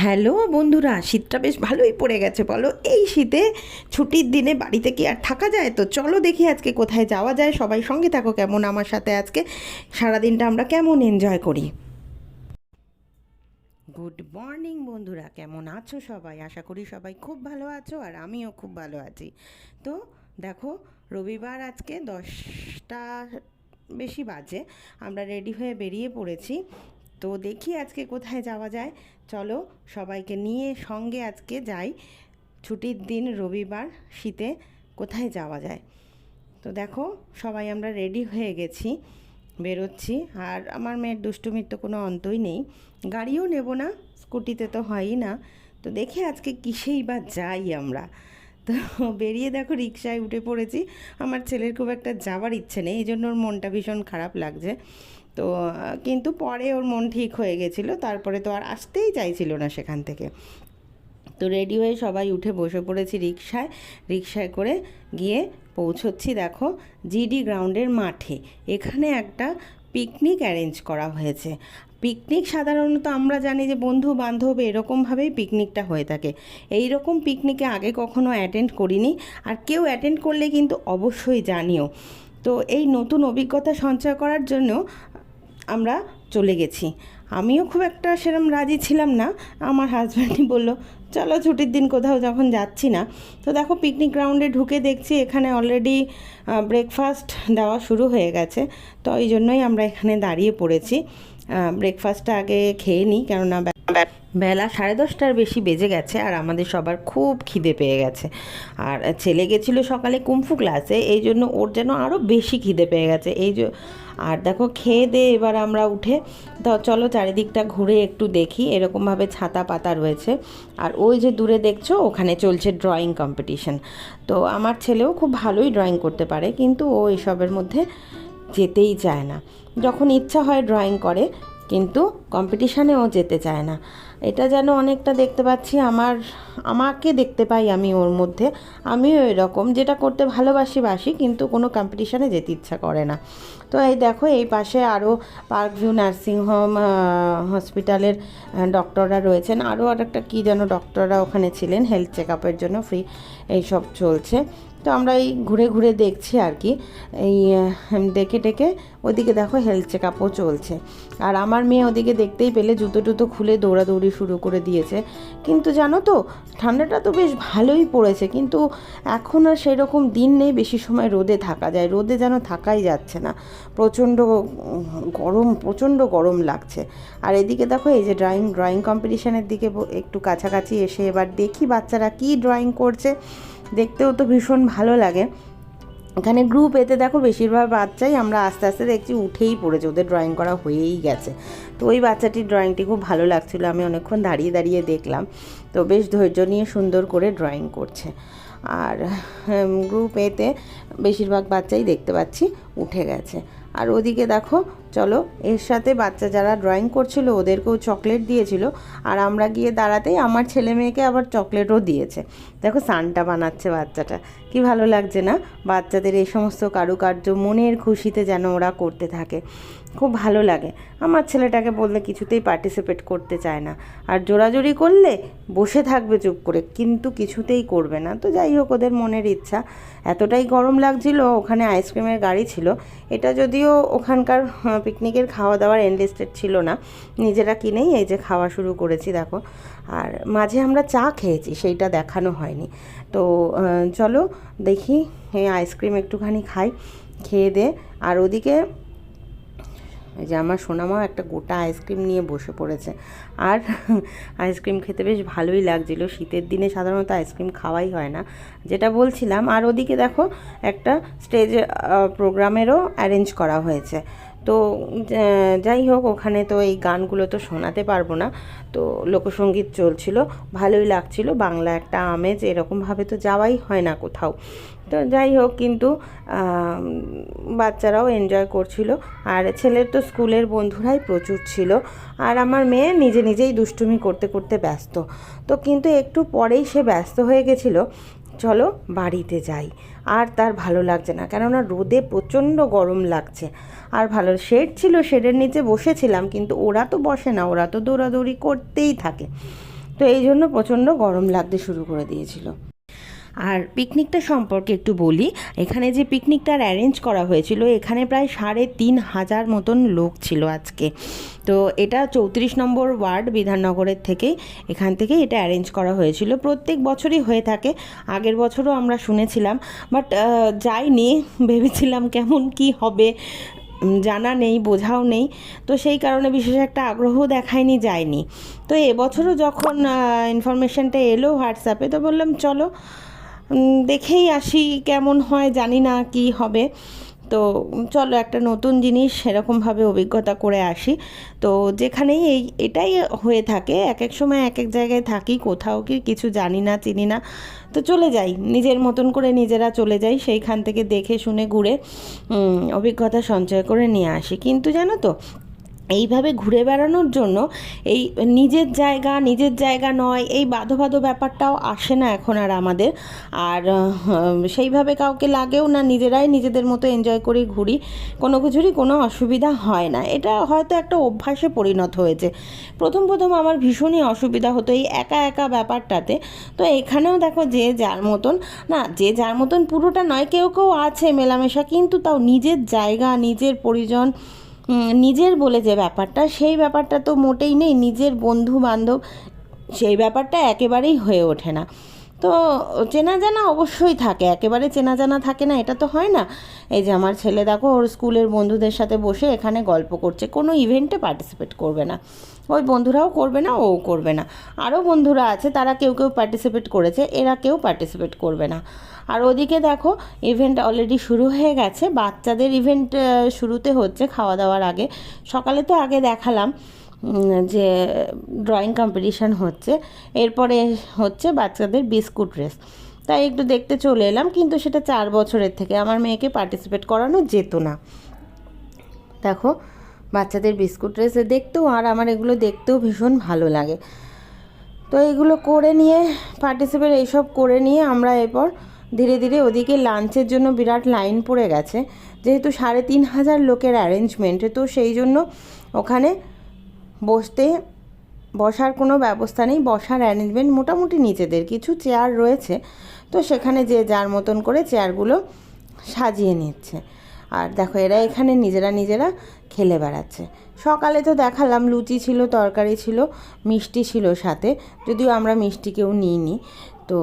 Hello বন্ধুরা, শীতটা বেশ ভালোই পড়ে গেছে বলো। এই শীতে ছুটির দিনে বাড়িতে কি আর থাকা যায়? তো চলো দেখি আজকে কোথায় যাওয়া যায়। সবাই সঙ্গে থাকো, কেমন আমার সাথে আজকে? সারাদিনটা আমরা কেমন এনজয় করি? গুড মর্নিং বন্ধুরা, কেমন আছো সবাই? আশা করি সবাই খুব ভালো আছো আর আমিও খুব ভালো আছি। তো দেখো, রবিবার আজকে দশটা বেশি বাজে। আমরা রেডি হয়ে বেরিয়ে পড়েছি। তো দেখি আজকে কোথায় যাওয়া যায়। চলো সবাইকে নিয়ে সঙ্গে আজকে যাই। ছুটির দিন রবিবার, শীতে কোথায় যাওয়া যায়? তো দেখো, সবাই আমরা রেডি হয়ে গেছি, বেরোচ্ছি। আর আমার মেয়ের দুষ্টুমির তো কোনো অন্তই নেই। গাড়িও নেব না, স্কুটিতে তো হয়ই না। তো দেখে আজকে কিসেই বা যাই আমরা? তো বেরিয়ে দেখো রিক্সায় উঠে পড়েছি। আমার ছেলের খুব একটা যাওয়ার ইচ্ছে নেই এই জন্য ওর মনটা ভীষণ খারাপ লাগছে। তো কিন্তু পরে ওর মন ঠিক হয়ে গেছিল, তারপরে তো আর আসতেই চাইছিল না সেখান থেকে। তো রেডি হয়ে সবাই উঠে বসে পড়েছি রিক্সায় রিক্সায় করে গিয়ে পৌঁছচ্ছি দেখো, জিডি গ্রাউন্ডের মাঠে। এখানে একটা পিকনিক অ্যারেঞ্জ করা হয়েছে। পিকনিক সাধারণত আমরা জানি যে বন্ধু বান্ধব এরকমভাবেই পিকনিকটা হয়ে থাকে। এই রকম পিকনিকে আগে কখনো অ্যাটেন্ড করিনি, আর কেউ অ্যাটেন্ড করলে কিন্তু অবশ্যই জানিও। তো এই নতুন অভিজ্ঞতা সঞ্চয় করার জন্য আমরা চলে গেছি। আমিও খুব একটা সেরম রাজি ছিলাম না। আমার হাজব্যান্ডই বলল, চলো ছুটির দিন কোথাও যখন যাচ্ছি না। তো দেখো পিকনিক গ্রাউন্ডে ঢুকে দেখছি এখানে অলরেডি ব্রেকফাস্ট দেওয়া শুরু হয়ে গেছে। তো এই জন্যই আমরা এখানে দাঁড়িয়ে পড়েছি। ব্রেকফাস্টটা আগে খেয়ে নিই, কেননা বেলা সাড়ে দশটার বেশি বেজে গেছে আর আমাদের সবার খুব খিদে পেয়ে গেছে। আর ছেলে গেছিল সকালে কুমফু ক্লাসে এই জন্য ওর যেন আরও বেশি খিদে পেয়ে গেছে। এই যে, আর দেখো, খেয়ে দে এবার আমরা উঠে। তো চলো চারিদিকটা ঘুরে একটু দেখি এরকমভাবে ছাতা পাতা রয়েছে। আর ওই যে দূরে দেখছ, ওখানে চলছে ড্রয়িং কম্পিটিশন তো আমার ছেলেও খুব ভালোই ড্রয়িং করতে পারে, কিন্তু ও এসবের মধ্যে যেতেই চায় না। যখন ইচ্ছা হয় ড্রয়িং করে কিন্তু কম্পিটিশানে ও যেতে চায় না। এটা যেন অনেকটা দেখতে পাচ্ছি, আমার, আমাকে দেখতে পাই আমি ওর মধ্যে। আমিও এরকম, যেটা করতে ভালোবাসি, বাসি, কিন্তু কোনো কম্পিটিশানে যেতে ইচ্ছা করে না। তো এই দেখো, এই পাশে আরও পার্ক ভিউ নার্সিংহোম হসপিটালের ডক্টররা রয়েছেন। আরও আর একটা কী যেন ডক্টররা ওখানে ছিলেন হেলথ চেক আপের জন্য ফ্রি এইসব চলছে। তো আমরা এই ঘুরে ঘুরে দেখছি আর কি। এই ডেকে টেকে ওদিকে দেখো হেলথ চেক আপও চলছে। আর আমার মেয়ে ওদিকে দেখতেই পেলে জুতো টুতো খুলে দৌড়াদৌড়ি শুরু করে দিয়েছে। কিন্তু জানো তো, ঠান্ডাটা তো বেশ ভালোই পড়েছে, কিন্তু এখন আর সেরকম দিন নেই, বেশি সময় রোদে থাকা যায়। রোদে যেন থাকাই যাচ্ছে না। প্রচণ্ড গরম প্রচণ্ড গরম লাগছে। আর এদিকে দেখো এই যে ড্রয়িং ড্রয়িং কম্পিটিশনের দিকে একটু কাছাকাছি এসে এবার দেখি বাচ্চারা কী ড্রয়িং করছে। দেখতেও তো ভীষণ ভালো লাগে। এখানে গ্রুপ এতে দেখো বেশিরভাগ বাচ্চাই আমরা আস্তে আস্তে দেখছি উঠেই পড়েছে, ওদের ড্রয়িং করা হয়েই গেছে। তো ওই বাচ্চাটির ড্রয়িংটি খুব ভালো লাগছিল, আমি অনেকক্ষণ দাঁড়িয়ে দাঁড়িয়ে দেখলাম। তো বেশ ধৈর্য নিয়ে সুন্দর করে ড্রয়িং করছে। আর গ্রুপ এতে বেশিরভাগ বাচ্চাই দেখতে পাচ্ছি উঠে গেছে। আর ওদিকে দেখো চলো, এর সাথে বাচ্চা যারা ড্রয়িং করছিল ওদেরকেও চকলেট দিয়েছিল। আর আমরা গিয়ে দাঁড়াতেই আমার ছেলে মেয়েকে আবার চকলেটও দিয়েছে। দেখো সানটা বানাচ্ছে বাচ্চাটা। কি ভালো লাগছে না? বাচ্চাদের এই সমস্ত কারুকার্য মনের খুশিতে যেন ওরা করতে থাকে। খুব ভালো লাগে। আমার ছেলেটাকে বললে কিছুতেই পার্টিসিপেট করতে চায় না। আর জোরাজোরি করলে বসে থাকবে চুপ করে, কিন্তু কিছুতেই করবে না। তো যাই হোক, ওদের মনের ইচ্ছা। এতটাই গরম লাগছিল, ওখানে আইসক্রিমের গাড়ি ছিল। এটা যদিও ওখানকার পিকনিকের খাওয়া দাওয়ার এনলিস্টেড ছিল না। নিজেরা কিনেই এই যে খাওয়া শুরু করেছি, দেখো। আর মাঝে আমরা চা খেয়েছি, সেইটা দেখানো হয়নি। তো চলো দেখি, এই আইসক্রিম একটুখানি খাই, খেয়ে দে। আর ওদিকে এই যে আমার সোনামাও একটা গোটা আইসক্রিম নিয়ে বসে পড়েছে। আর আইসক্রিম খেতে বেশ ভালোই লাগছিল। শীতের দিনে সাধারণত আইসক্রিম খাওয়াই হয় না। যেটা বলছিলাম, আর ওদিকে দেখো একটা স্টেজ প্রোগ্রামেরও অ্যারেঞ্জ করা হয়েছে। তো যাই হোক, ওখানে তো এই গানগুলো তো শোনাতে পারব না। তো লোকসঙ্গীত চলছিল, ভালোই লাগছিল। বাংলা একটা আমেজ, এরকমভাবে তো যাওয়াই হয় না কোথাও। তো যাই হোক, কিন্তু বাচ্চারাও এনজয় করছিল। আর ছেলের তো স্কুলের বন্ধুরাই প্রচুর ছিল। আর আমার মেয়ে নিজে নিজেই দুষ্টুমি করতে করতে ব্যস্ত। তো কিন্তু একটু পরেই সে ব্যস্ত হয়ে গেছিল। চলো বাড়িতে যাই। আর তার ভালো লাগছে না, কেননা রোদে প্রচণ্ড গরম লাগছে। আর ভালো, শেড ছিল, শেডের নিচে বসেছিলাম, কিন্তু ওরা তো বসে না, ওরা তো দৌড়াদৌড়ি করতেই থাকে। তো এই জন্য প্রচণ্ড গরম লাগতে শুরু করে দিয়েছিল। আর পিকনিকটা সম্পর্কে একটু বলি। এখানে যে পিকনিকটার অ্যারেঞ্জ করা হয়েছিল, এখানে প্রায় সাড়ে তিন হাজার মতন লোক ছিল আজকে। তো এটা চৌত্রিশ নম্বর ওয়ার্ড বিধাননগরের থেকে, এখান থেকে এটা অ্যারেঞ্জ করা হয়েছিল। প্রত্যেক বছরই হয়ে থাকে, আগের বছরও আমরা শুনেছিলাম বাট যাইনি ভেবেছিলাম কেমন কি হবে জানা নেই, বোঝাও নেই। তো সেই কারণে বিশেষ একটা আগ্রহ দেখায়নি, যায়নি। তো এবছরও যখন ইনফরমেশনটা এলো হোয়াটসঅ্যাপে, তো বললাম, চলো দেখেই আসি কেমন হয়, জানি না কি হবে। তো চলো একটা নতুন জিনিস সেরকমভাবে অভিজ্ঞতা করে আসি। তো যেখানেই এই, এটাই হয়ে থাকে এক এক সময় এক এক জায়গায় থাকি, কোথাও কি কিছু জানি না, চিনি না। তো চলে যাই, নিজের মতন করে নিজেরা চলে যাই, সেইখান থেকে দেখে শুনে, ঘুরে অভিজ্ঞতা সঞ্চয় করে নিয়ে আসি। কিন্তু জানো তো এইভাবে ঘুরে বেড়ানোর জন্য এই নিজের জায়গা নিজের জায়গা নয়, এই বাধো বাধো ব্যাপারটাও আসে না এখন আর আমাদের। আর সেইভাবে কাউকে লাগেও না, নিজেরাই নিজেদের মতো এনজয় করে, ঘুরি, কোনো কিছুরই কোনো অসুবিধা হয় না। এটা হয়তো একটা অভ্যাসে পরিণত হয়েছে। প্রথম প্রথম আমার ভীষণই অসুবিধা হতো এই একা একা ব্যাপারটাতে। তো এখানেও দেখো যে যার মতন, না, যে যার মতন পুরোটা নয়, কেউ কেউ আছে মেলামেশা, কিন্তু তাও নিজের জায়গা, নিজের পরিজন নিজের বলে যে ব্যাপারটা, সেই ব্যাপারটা তো মোটেই নেই। নিজের বন্ধু বান্ধব সেই ব্যাপারটা একেবারেই হয়ে ওঠে না। তো চেনা জানা অবশ্যই থাকে, একেবারে চেনা জানা থাকে না, এটা তো হয় না। এই যে আমার ছেলে দেখো, ওর স্কুলের বন্ধুদের সাথে বসে এখানে গল্প করছে, কোনো ইভেন্টে পার্টিসিপেট করবে না। ওই বন্ধুরাও করবে না, ও করবে না। আরও বন্ধুরা আছে, তারা কেউ কেউ পার্টিসিপেট করেছে, এরা কেউ পার্টিসিপেট করবে না। আর ওদিকে দেখো ইভেন্ট অলরেডি শুরু হয়ে গেছে, বাচ্চাদের ইভেন্ট শুরুতে হচ্ছে খাওয়া দাওয়ার আগে। সকালে তো আগে দেখালাম। যে ড্রয়িং কম্পিটিশান হচ্ছে, এরপরে হচ্ছে বাচ্চাদের বিস্কুট রেস। তাই একটু দেখতে চলে এলাম, কিন্তু সেটা চার বছরের থেকে। আমার মেয়েকে পার্টিসিপেট করানো যেত না। দেখো, বাচ্চাদের বিস্কুট রেসে দেখতেও আর আমার এগুলো দেখতেও ভীষণ ভালো লাগে। তো এগুলো করে নিয়ে পার্টিসিপেট এইসব করে নিয়ে আমরা এরপর ধীরে ধীরে ওদিকে লাঞ্চের জন্য বিরাট লাইন পড়ে গেছে। যেহেতু সাড়ে তিন হাজার লোকের অ্যারেঞ্জমেন্ট তো সেই জন্য ওখানে বসতে বসার কোনো ব্যবস্থা নেই, বসার অ্যারেঞ্জমেন্ট মোটামুটি নিজেদের। কিছু চেয়ার রয়েছে, তো সেখানে যে যার মতন করে চেয়ারগুলো সাজিয়ে নিচ্ছে। আর দেখো, এরা এখানে নিজেরা নিজেরা খেলে বেড়াচ্ছে। সকালে তো দেখালাম, লুচি ছিল, তরকারি ছিল, মিষ্টি ছিল সাথে, যদিও আমরা মিষ্টি কেউ নিইনি। তো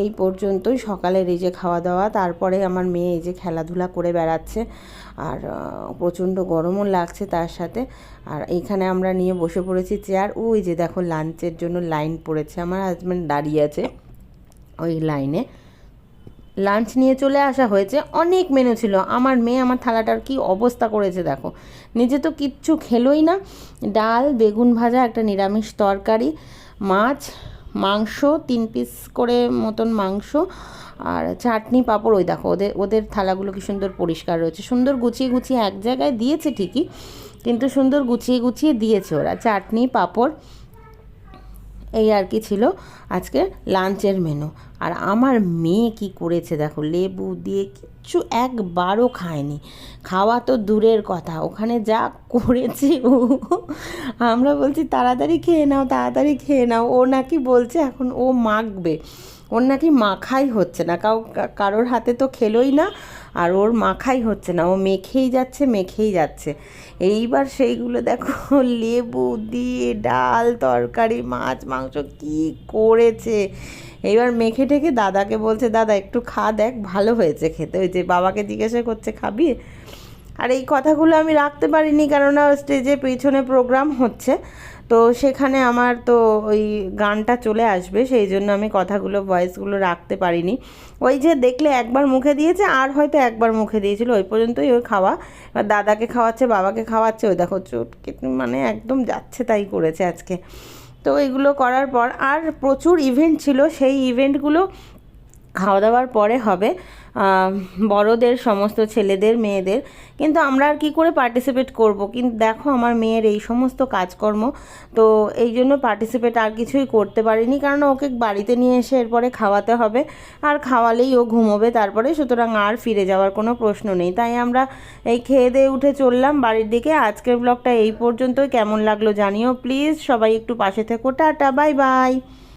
এই পর্যন্তই। সকালের এই যে খাওয়া দাওয়া তারপরে আমার মেয়ে এই যে খেলাধুলা করে বেড়াচ্ছে আর প্রচণ্ড গরমও লাগছে তার সাথে। আর এইখানে আমরা নিয়ে বসে পড়েছি চেয়ার। ওই যে দেখো লাঞ্চের জন্য লাইন পড়েছে আমার হাজব্যান্ড দাঁড়িয়ে আছে ওই লাইনে। লাঞ্চ নিয়ে চলে আসা হয়েছে। অনেক মেনু ছিল। আমার মেয়ে আমার থালাটার কি অবস্থা করেছে দেখো। নিজে তো কিচ্ছু খেলোই না। ডাল, বেগুন ভাজা, একটা নিরামিষ তরকারি, মাছ মাংস, তিন পিস করে মতন মাংস আর চাটনি পাঁপড়, ওই দেখো, ওদের ওদের থালাগুলো কি সুন্দর পরিষ্কার রয়েছে। সুন্দর গুছিয়ে গুছিয়ে এক জায়গায় দিয়েছে ঠিকই, কিন্তু সুন্দর গুছিয়ে গুছিয়ে দিয়েছে ওরা। চাটনি, পাঁপড়, এই আর কি ছিল আজকে লাঞ্চের মেনু আর আমার মেয়ে কি করেছে দেখো, লেবু দিয়ে কিচ্ছু একবারও খায়নি। খাওয়া তো দূরের কথা, ওখানে যা করেছে ও আমরা বলছি, তাড়াতাড়ি খেয়ে নাও, তাড়াতাড়ি খেয়ে নাও। ও নাকি বলছে, এখন ও মাখবে। ওর নাকি মাখাই হচ্ছে না, কাউ কারোর হাতে তো খেলোই না, আর ওর মাখাই হচ্ছে না। ও মেখেই যাচ্ছে মেখেই যাচ্ছে। এইবার সেইগুলো দেখো, লেবু দিয়ে ডাল, তরকারি, মাছ, মাংস কি করেছে? এইবার মেখে ঠেকে দাদাকে বলছে, দাদা, একটু খা দেখ, ভালো হয়েছে খেতে। ওই যে বাবাকে জিজ্ঞাসা করছে, খাবি? আর এই কথাগুলো আমি রাখতে পারিনি কেননা স্টেজে পেছনে প্রোগ্রাম হচ্ছে। তো সেখানে আমার তো ওই গানটা চলে আসবে, সেই জন্য আমি কথাগুলো ভয়েসগুলো রাখতে পারিনি। ওই যে দেখলে একবার মুখে দিয়েছে, আর হয়তো একবার মুখে দিয়েছিল। ওই পর্যন্তই ওই খাওয়া। এবার দাদাকে খাওয়াচ্ছে, বাবাকে খাওয়াচ্ছে। ওই দেখো চোট মানে একদম যাচ্ছে তাই করেছে আজকে। তো এগুলো করার পর আর প্রচুর ইভেন্ট ছিল সেই ইভেন্টগুলো খাওয়া দাওয়ার পরে হবে বড়দের সমস্ত ছেলেদের, মেয়েদের। কিন্তু আমরা আর কী করে পার্টিসিপেট করব? কিন্তু দেখো আমার মেয়ের এই সমস্ত কাজকর্ম, তো এই জন্য পার্টিসিপেট আর কিছুই করতে পারিনি। কারণ ওকে বাড়িতে নিয়ে এসে এরপরে খাওয়াতে হবে। আর খাওয়ালেই ও ঘুমোবে, তারপরে সুতরাং আর ফিরে যাওয়ার কোনো প্রশ্ন নেই। তাই আমরা এই খেয়ে দিয়ে উঠে চললাম বাড়ির দিকে। আজকের ব্লগটা এই পর্যন্তই। কেমন লাগল জানিও প্লিজ সবাই একটু পাশে থেকো। Tata bye bye